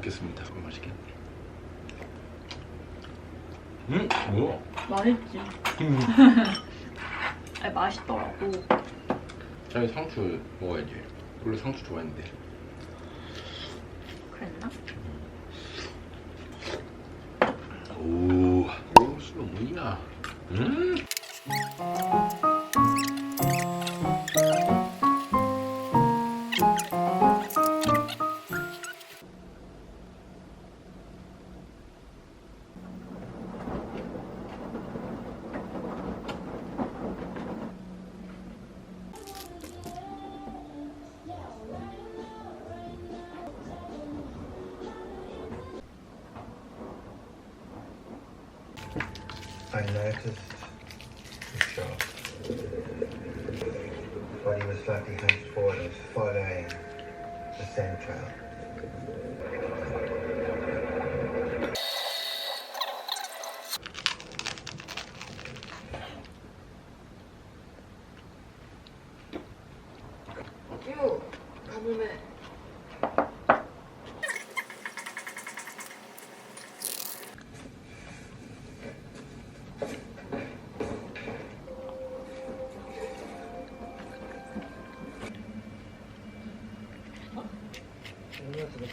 먹겠습니다. 음, 맛있겠네. 음, 뭐야? 맛있지. 음. 아니, 맛있더라고. 자기 상추 먹어야지. 원래 상추 좋아했는데. 그랬나? 오, 오, 술은 뭐냐? 음. Noticed the shot. Body was slightly hunched forward following the scent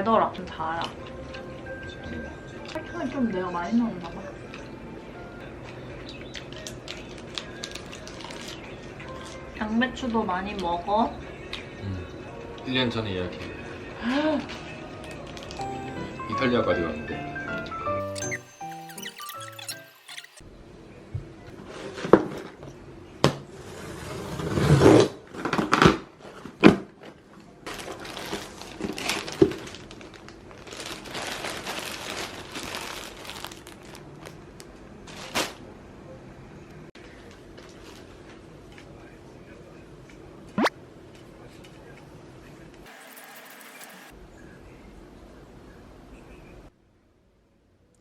달더라. 좀 달아. 설탕을 좀 내가 많이 넣었나 봐. 양배추도 많이 먹어. 음. 1년 전에 예약해. 이탈리아까지 갔는데.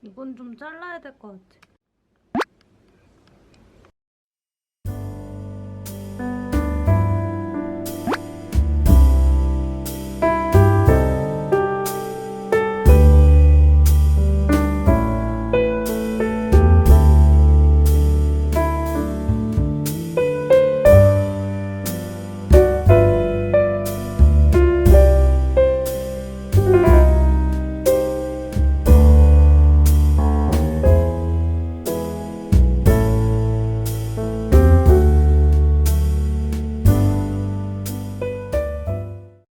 이건 좀 잘라야 될 것 같아.